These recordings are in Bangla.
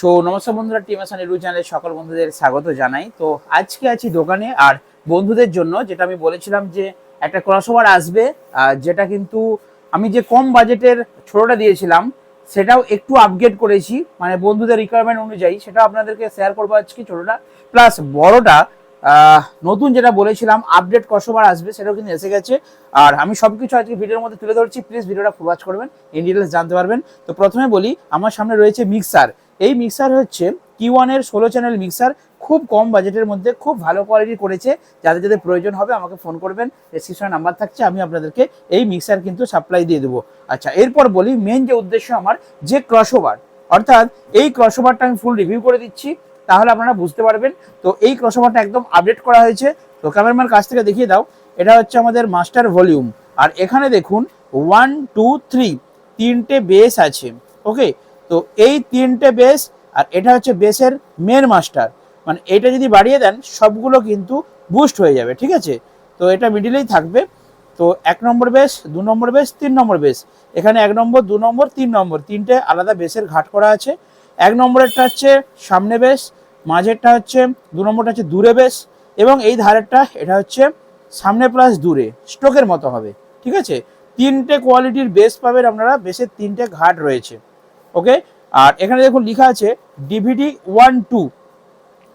সো নমস্কার বন্ধুরা টিম আসান ইউটিউব চ্যানেলে সকল বন্ধুদের স্বাগত জানাই। তো আজকে আছি দোকানে, আর বন্ধুদের জন্য যেটা আমি বলেছিলাম যে, একটা ক্রসওভার আসবে যেটা কিন্তু আমি যে কম বাজেটের ছোটটা দিয়েছিলাম, সেটাও একটু আপগ্রেড করেছি মানে বন্ধুদের রিকোয়ারমেন্ট অনুযায়ী সেটা আপনাদেরকে শেয়ার করব আজকে ছোটটা। প্লাস বড়টা নতুন যেটা বলেছিলাম আপডেট ক্রসওভার আসবে, সেটাও কিন্তু এসে গেছে। আর আমি সব কিছু আজকে ভিডিওর মধ্যে তুলে ধরছি প্লিজ ভিডিওটা ফুল করবেন ইন ডিটেলস জানতে পারবেন। তো প্রথমে বলি, আমার সামনে রয়েছে মিক্সার এই মিক্সার হচ্ছে কি ওয়ানের ষোলো চ্যানেল মিক্সার খুব কম বাজেটের মধ্যে, খুব ভালো কোয়ালিটি করেছে। যাদের যাদের প্রয়োজন হবে আমাকে ফোন করবেন ডিসক্রিপশনে নাম্বার থাকছে, আমি আপনাদেরকে এই মিক্সার কিন্তু সাপ্লাই দিয়ে দেবো। আচ্ছা এরপর বলি মেন যে উদ্দেশ্য আমার, যে ক্রসওভার অর্থাৎ এই ক্রসওভারটা আমি ফুল রিভিউ করে দিচ্ছি, তাহলে আপনারা বুঝতে পারবেন। তো এই ক্রসওভারটা একদম আপডেট করা হয়েছে। তো ক্যামেরাম্যান কাছ থেকে দেখিয়ে দাও, এটা হচ্ছে আমাদের মাস্টার ভলিউম আর এখানে দেখুন ওয়ান টু থ্রি তিনটে বেস আছে। ওকে তো এই তিনটে বেস আর এটা হচ্ছে বেসের মেন মাস্টার মানে এটা যদি বাড়িয়ে দেন, সবগুলো কিন্তু বুস্ট হয়ে যাবে, ঠিক আছে? তো এটা মিডিলেই থাকবে। তো এক নম্বর বেস দু নম্বর বেস তিন নম্বর বেস এখানে এক নম্বর, দু নম্বর, তিন নম্বর, তিনটে আলাদা বেসের ঘাট করা আছে। এক নম্বরেরটা হচ্ছে সামনে বেস মাঝেরটা হচ্ছে, দু নম্বরটা হচ্ছে দূরে বেস এবং এই ধারেরটা এটা হচ্ছে সামনে প্লাস দূরে স্ট্রোকের মতো হবে, ঠিক আছে? তিনটে কোয়ালিটির বেস পাবেন আপনারা বেসের তিনটে ঘাট রয়েছে। ওকে? আর এখানে দেখুন লেখা আছে ডিভিডি ওয়ান টু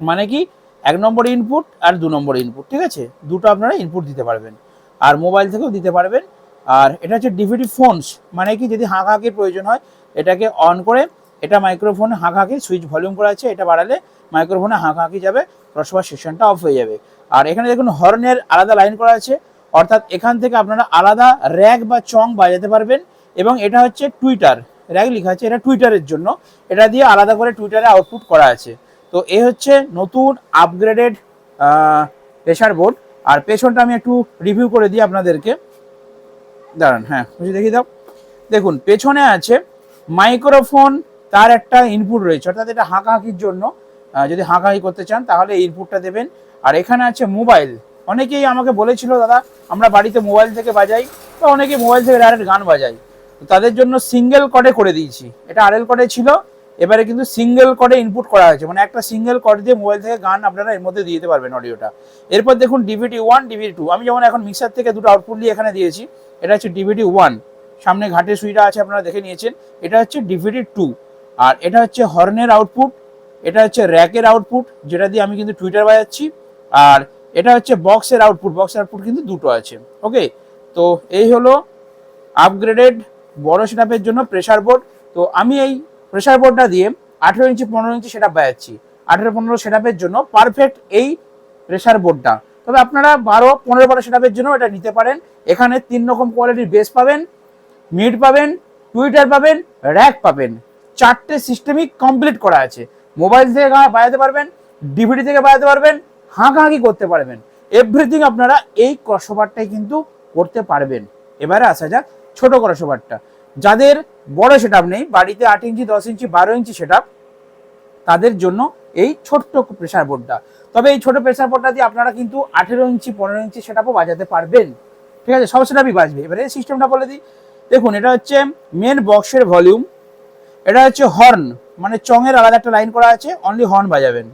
মানে কি? এক নম্বর ইনপুট আর দু নম্বর ইনপুট ঠিক আছে? দুটো আপনারা ইনপুট দিতে পারবেন। আর মোবাইল থেকেও দিতে পারবেন। আর এটা হচ্ছে ডিভিডি ফোনস মানে কি? যদি হাঁকাহাকির প্রয়োজন হয়, এটাকে অন করে এটা মাইক্রোফোনে হাঁকাহাকি সুইচ ভলিউম করা আছে এটা বাড়ালে মাইক্রোফোনে হাঁকাহাকি যাবে ক্রসওভার সেশনটা অফ হয়ে যাবে। আর এখানে দেখুন হর্নের আলাদা লাইন করা আছে, অর্থাৎ এখান থেকে আপনারা আলাদা র্যাক বা চং বাজাতে পারবেন। এবং এটা হচ্ছে টুইটার র্যাক লেখা আছে, এটা টুইটারের জন্য। এটা দিয়ে আলাদা করে টুইটারে আউটপুট করা আছে। তো এ হচ্ছে নতুন আপগ্রেডেড প্রেশার বোর্ড আর পেছনটা আমি একটু রিভিউ করে দিই আপনাদেরকে। দাঁড়ান হ্যাঁ বুঝে দেখি দাও। দেখুন, পেছনে আছে মাইক্রোফোন তার একটা ইনপুট রয়েছে। অর্থাৎ এটা হাঁকাহাকির জন্য যদি হাঁকাহাকি করতে চান, তাহলে ইনপুটটা দেবেন। আর এখানে আছে মোবাইল অনেকেই আমাকে বলেছিল, দাদা, আমরা বাড়িতে মোবাইল থেকে বাজাই। বা অনেকেই মোবাইল থেকে ডাইরেক্ট গান বাজাই তাদের জন্য সিঙ্গেল কর্ডে করে দিয়েছি। এটা আরএল কর্ডে ছিল, এবারে কিন্তু সিঙ্গেল কর্ডে ইনপুট করা হয়েছে। মানে একটা সিঙ্গেল কর্ড দিয়ে মোবাইল থেকে গান আপনারা এর মধ্যে দিয়ে দিতে পারবেন অডিওটা এরপর দেখুন ডিভিডি ওয়ান ডিভিডি টু আমি যেমন এখন মিক্সার থেকে দুটো আউটপুট দিয়ে এখানে দিয়েছি, এটা হচ্ছে ডিভিডি ওয়ান সামনে ঘাটের সুইটা আছে, আপনারা দেখে নিয়েছেন। এটা হচ্ছে ডিভিডি টু আর এটা হচ্ছে হর্নের আউটপুট এটা হচ্ছে র্যাকের আউটপুট যেটা দিয়ে আমি কিন্তু টুইটার বাজাচ্ছি। আর এটা হচ্ছে বক্সের আউটপুট বক্সের আউটপুট কিন্তু দুটো আছে। ওকে তো এই হলো আপগ্রেডেড বড় সেটআপের জন্য প্রেসার বোর্ড তো আমি এই প্রেসার বোর্ডটা দিয়ে আঠেরো ইঞ্চি, পনেরো ইঞ্চি সেটআপ বাজাচ্ছি আঠেরো, পনেরো সেটআপের জন্য পারফেক্ট এই প্রেসার বোর্ডটা তবে আপনারা বারো, পনেরো, বারো সেটআপের জন্য এটা নিতে পারেন। এখানে তিন রকম কোয়ালিটির বেস পাবেন মিড পাবেন টুইটার পাবেন র্যাক পাবেন। চারটে সিস্টেমই কমপ্লিট করা আছে। মোবাইল থেকে বাজাতে পারবেন ডিভিডি থেকে বাজাতে পারবেন, হাঁকাহাঁকি করতে পারবেন। এভরিথিং আপনারা এই ক্রসওভারটাই কিন্তু করতে পারবেন। এবারে আসা যাক ছোট ক্রসওভারটা যাদের বড় সেটআপ নেই, বাড়িতে আট ইঞ্চি, দশ ইঞ্চি, বারো ইঞ্চি সেটআপ তাদের জন্য এই ছোট্ট প্রেসার বোর্ডটা তবে এই ছোট প্রেসার বোর্ডটা দিয়ে আপনারা কিন্তু আঠেরো ইঞ্চি, পনেরো ইঞ্চি সেটআপও বাজাতে পারবেন। ঠিক আছে? সব সেটআপই বাজবে। এবারে সিস্টেমটা বলে দিই। দেখুন, এটা হচ্ছে মেন বক্সের ভলিউম এটা হচ্ছে হর্ন মানে চঙের আলাদা একটা লাইন করা আছে অনলি হর্ন বাজাবেন।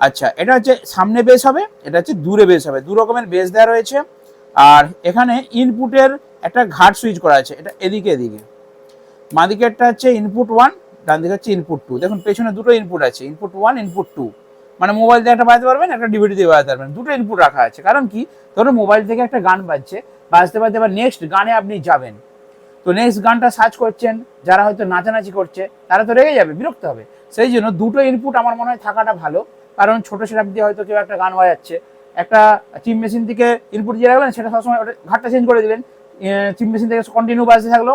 আচ্ছা এটা হচ্ছে সামনে বেস হবে, এটা হচ্ছে দূরে বেস হবে। দু রকমের বেস দেওয়া রয়েছে। আর এখানে ইনপুটের একটা ঘাট সুইচ করা আছে, এটা এদিকে এদিকে। মাদিকেরটা হচ্ছে ইনপুট ওয়ান ডান দিকে হচ্ছে ইনপুট টু দেখুন, পেছনে দুটো ইনপুট আছে ইনপুট ওয়ান ইনপুট টু মানে মোবাইল দিয়ে একটা বাজাতে পারবেন, একটা ডিভিডি দিয়ে বাজাতে পারবেন। দুটো ইনপুট রাখা আছে। কারণ কি? ধরুন মোবাইল থেকে একটা গান বাজছে, বাজতে বাজতে এবার নেক্সট গানে আপনি যাবেন। তো নেক্সট গানটা সার্চ করছেন, যারা হয়তো নাচানাচি করছে, তারা তো রেগে যাবে, বিরক্ত হবে। সেই জন্য দুটো ইনপুট আমার মনে হয় থাকাটা ভালো। কারণ ছোট সেটআপ দিয়ে হয়তো কেউ একটা গান বাজাচ্ছে, একটা চিম মেশিন থেকে ইনপুট দিয়ে রাখলেন, সেটা সবসময় ওটা ঘাটটা চেঞ্জ করে দিলেন। চিম মেশিন থেকে কন্টিনিউ বাজতে থাকল।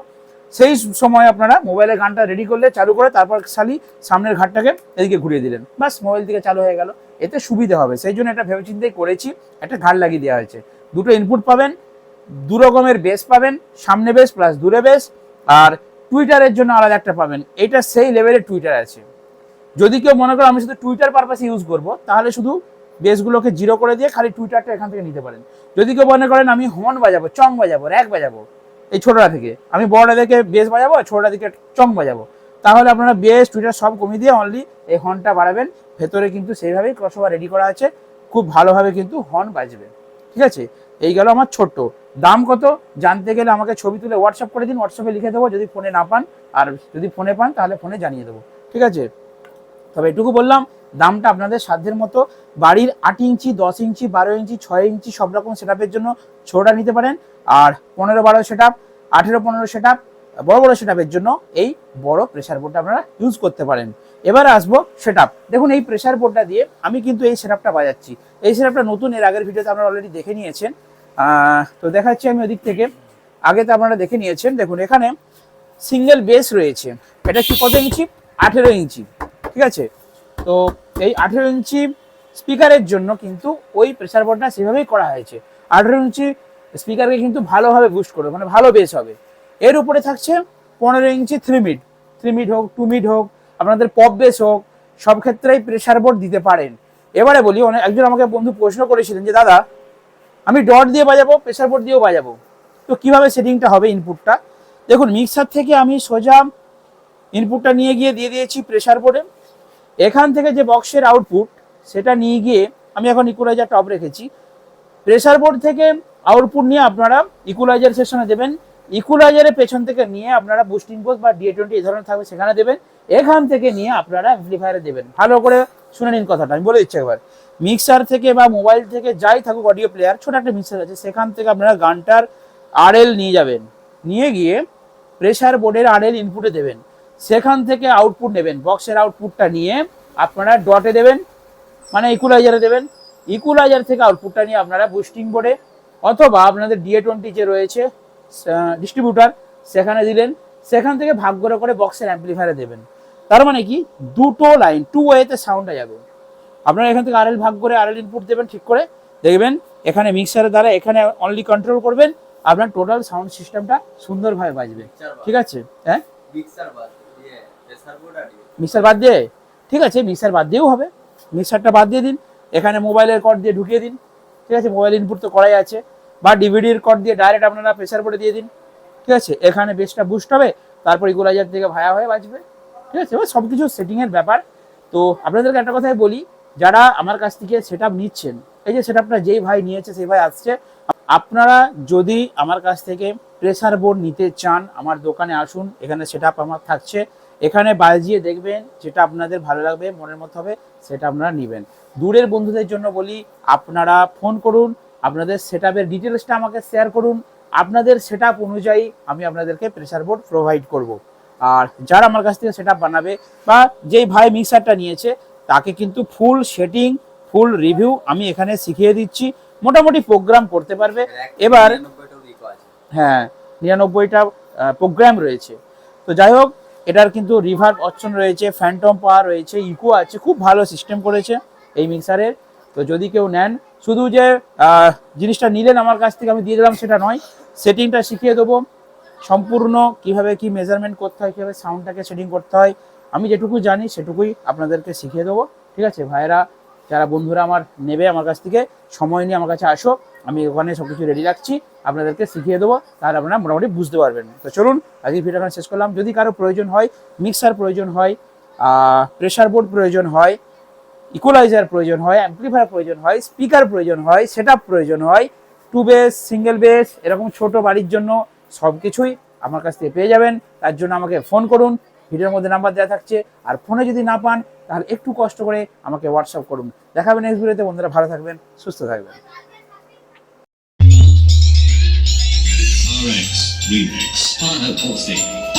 সেই সময় আপনারা মোবাইলে গানটা রেডি করলে, চালু করে তারপর খালি সামনের ঘাটটাকে এদিকে ঘুরিয়ে দিলেন। বাস মোবাইল থেকে চালু হয়ে গেল। এতে সুবিধা হবে। সেই জন্য এটা ভেবেচিন্তেই করেছি, একটা ঘাট লাগিয়ে দেওয়া হয়েছে। দুটো ইনপুট পাবেন, দু রকমের বেস পাবেন, সামনে বেস প্লাস দূরে বেস আর টুইটারের জন্য আলাদা একটা পাবেন। এটা সেই লেভেলের টুইটার আছে। যদি কেউ মনে করো আমি শুধু টুইটার পারপাসে ইউজ করব, তাহলে শুধু বেসগুলোকে জিরো করে দিয়ে খালি টুইটারটা এখান থেকে নিতে পারেন। যদি কেউ মনে করেন আমি হর্ন বাজাবো, চং বাজাবো র্যাক বাজাবো, এই ছোটটা থেকে, আমি বড়টা থেকে বেস বাজাবো ছোটটা দিকে চং বাজাবো, তাহলে আপনারা বেস, টুইটার সব কমিয়ে দিয়ে অনলি এই হর্নটা বাড়াবেন। ভেতরে কিন্তু সেইভাবেই ক্রসওভার রেডি করা আছে, খুব ভালোভাবে কিন্তু হর্ন বাজবে। ঠিক আছে? এই গেল আমার ছোট্ট। দাম কত? জানতে গেলে আমাকে ছবি তুলে হোয়াটসঅ্যাপ করে দিন হোয়াটসঅ্যাপে লিখে দেবো, যদি ফোনে না পান, আর যদি ফোনে পান তাহলে ফোনে জানিয়ে দেবো। ঠিক আছে? তবে এটুকু বললাম, দামটা আপনাদের সাধ্যের মতো। বাড়ির আট ইঞ্চি, দশ ইঞ্চি, বারো ইঞ্চি, ছয় ইঞ্চি, সব রকম সেট জন্য ছোটা নিতে পারেন। আর পনেরো, বারো সেট আপ আঠেরো, পনেরো সেট আপ বড় বড় সেট জন্য এই বড় প্রেসার বোর্ডটা আপনারা ইউজ করতে পারেন। এবার আসব সেট দেখুন, এই প্রেসার বোর্ডটা দিয়ে আমি কিন্তু এই সেট বাজাচ্ছি। এই সেট নতুন, এর আগের ভিডিওতে আপনারা অলরেডি দেখে নিয়েছেন। তো দেখাচ্ছি আমি ওদিক থেকে। আগে তো আপনারা দেখে নিয়েছেন। দেখুন, এখানে সিঙ্গেল বেস রয়েছে। এটা কি কত ইঞ্চি? আঠেরো ইঞ্চি। ঠিক আছে? তো এই আঠেরো ইঞ্চি স্পিকারের জন্য কিন্তু ওই প্রেসার বোর্ডটা সেভাবেই করা হয়েছে। আঠেরো ইঞ্চি স্পিকারকে কিন্তু ভালোভাবে বুস্ট করবে মানে ভালো বেস হবে। এর উপরে থাকছে পনেরো ইঞ্চি থ্রি মিড থ্রি মিড হোক টু মিড হোক, আপনাদের পপ বেস হোক, সব ক্ষেত্রেই প্রেসার বোর্ড দিতে পারেন। এবারে বলি, অনেক একজন আমাকে বন্ধু প্রশ্ন করেছিলেন যে, দাদা, আমি ডট দিয়ে বাজাবো প্রেসার বোর্ড দিয়েও বাজাবো? তো কীভাবে সেটিংটা হবে ইনপুটটা দেখুন মিক্সার থেকে আমি সোজা ইনপুটটা নিয়ে গিয়ে দিয়ে দিয়েছি প্রেসার বোর্ডে এখান থেকে যে বক্সের আউটপুট সেটা নিয়ে গিয়ে আমি এখন ইকুলাইজার টপ রেখেছি। প্রেসার বোর্ড থেকে আউটপুট নিয়ে আপনারা ইকুলাইজার সেকশনে দেবেন। ইকুলাইজারের পেছন থেকে নিয়ে আপনারা বুস্টিং পোস্ট বা ডিএ টোয়েন্টি এই ধরনের থাকবে সেখানে দেবেন। এখান থেকে নিয়ে আপনারা অ্যাম্পলিফায়ারে দেবেন। ভালো করে শুনে নিন কথাটা, আমি বলে দিচ্ছি একবার। মিক্সার থেকে বা মোবাইল থেকে যাই থাকুক অডিও প্লেয়ার ছোট একটা মিক্সার আছে, সেখান থেকে আপনারা গানটার আরএল নিয়ে যাবেন। নিয়ে গিয়ে প্রেশার বোর্ডের আরএল ইনপুটে দেবেন। সেখান থেকে আউটপুট নেবেন বক্সের আউটপুটটা নিয়ে আপনারা ডটে দেবেন মানে ইকুলাইজারে দেবেন। ইকুলাইজার থেকে আউটপুটটা নিয়ে আপনারা বুস্টিং বোর্ডে অথবা আপনাদের ডিএ টোয়েন্টি যে রয়েছে ডিস্ট্রিবিউটার সেখানে দিলেন সেখান থেকে ভাগ করে করে বক্সের অ্যাম্পলিফায়ারে দেবেন। তার মানে কি? দুটো লাইন টু ওয়েতে সাউন্ডটা যাবে। আপনারা এখান থেকে আরএল ভাগ করে আরএল ইনপুট দেবেন ঠিক করে দেখবেন এখানে মিক্সারের দ্বারা এখানে অনলি কন্ট্রোল করবেন আপনার টোটাল সাউন্ড সিস্টেমটা সুন্দরভাবে বাজবে। ঠিক আছে? হ্যাঁ? মিক্সার মিক্সার বাদ দিয়ে? ঠিক আছে, মিক্সার বাদ দিয়েও হবে। মিক্সারটা বাদ দিয়ে দিন। এখানে মোবাইলের কর্ড দিয়ে ঢুকিয়ে দিন। ঠিক আছে, মোবাইল ইনপুট তো করাই আছে। বা ডিভিডির কর্ড দিয়ে ডাইরেক্ট আপনারা প্রেসার বোর্ডে দিয়ে দিন। ঠিক আছে, এখানে বেসটা বুস্ট হবে। তারপর ইকুলাইজার থেকে ভায়া হয়ে বাঁচবে ঠিক আছে, এবার সব কিছু সেটিংয়ের ব্যাপার। তো আপনাদেরকে একটা কথাই বলি, যারা আমার কাছ থেকে সেট নিচ্ছেন, এই যে সেট যেই ভাই নিয়েছে, সেই ভাই আসছে। আপনারা যদি আমার কাছ থেকে প্রেসার বোর্ড নিতে চান, আমার দোকানে আসুন, এখানে সেট আমার থাকছে। এখানে বাজিয়ে দেখবেন যেটা আপনাদের ভালো লাগবে মনের মতো হবে সেটা আপনারা নেবেন। দূরের বন্ধুদের জন্য বলি আপনারা ফোন করুন আপনাদের সেট আপের ডিটেলসটা আমাকে শেয়ার করুন। আপনাদের সেট অনুযায়ী আমি আপনাদেরকে প্রেসার বোর্ড প্রোভাইড করব। আর যারা আমার কাছ থেকে সেট বানাবে বা যেই ভাই মিক্সারটা নিয়েছে তাকে কিন্তু ফুল সেটিং ফুল রিভিউ আমি এখানে শিখিয়ে দিচ্ছি। মোটামুটি প্রোগ্রাম করতে পারবে। এবার হ্যাঁ নিরানব্বইটা প্রোগ্রাম রয়েছে। তো যাই হোক এটার কিন্তু রিভার অপশন রয়েছে ফ্যান্টম পাওয়ার রয়েছে ইকো আছে, খুব ভালো সিস্টেম করেছে এই মিক্সারের তো যদি কেউ নেন, শুধু যে জিনিসটা নিলেন আমার কাছ থেকে, আমি দিয়ে দিলাম, সেটা নয় সেটিংটা শিখিয়ে দেবো। সম্পূর্ণ কীভাবে কি মেজারমেন্ট করতে হয়, কীভাবে সাউন্ডটাকে সেটিং করতে হয়, আমি যেটুকু জানি, সেটুকুই আপনাদেরকে শিখিয়ে দেবো। ঠিক আছে, ভাইয়েরা যারা বন্ধুরা আমার নেবে আমার কাছ থেকে, সময় নিয়ে আমার কাছে আসো, আমি ওখানে সব কিছু রেডি রাখছি, আপনাদেরকে শিখিয়ে দেবো, তাহলে আপনারা মোটামুটি বুঝতে পারবেন। তো চলুন আজকে ভিডিও শেষ করলাম। যদি কারও প্রয়োজন হয় মিক্সার প্রয়োজন হয় প্রেশার বোর্ড প্রয়োজন হয় ইকুয়ালাইজার প্রয়োজন হয় অ্যাম্পলিফায়ার প্রয়োজন হয় স্পিকার প্রয়োজন হয় সেট প্রয়োজন হয় টু বেস সিঙ্গেল বেস এরকম ছোট বাড়ির জন্য সব কিছুই আমার কাছ থেকে পেয়ে যাবেন। তার জন্য আমাকে ফোন করুন। ভিডিওর মধ্যে নাম্বার দেওয়া থাকছে আর ফোনে যদি না পান, তাহলে একটু কষ্ট করে আমাকে হোয়াটসঅ্যাপ করুন দেখাবে নেক্সট ভিডিওতে বন্ধুরা, ভালো থাকবেন, সুস্থ থাকবেন RX Remix. all Posting.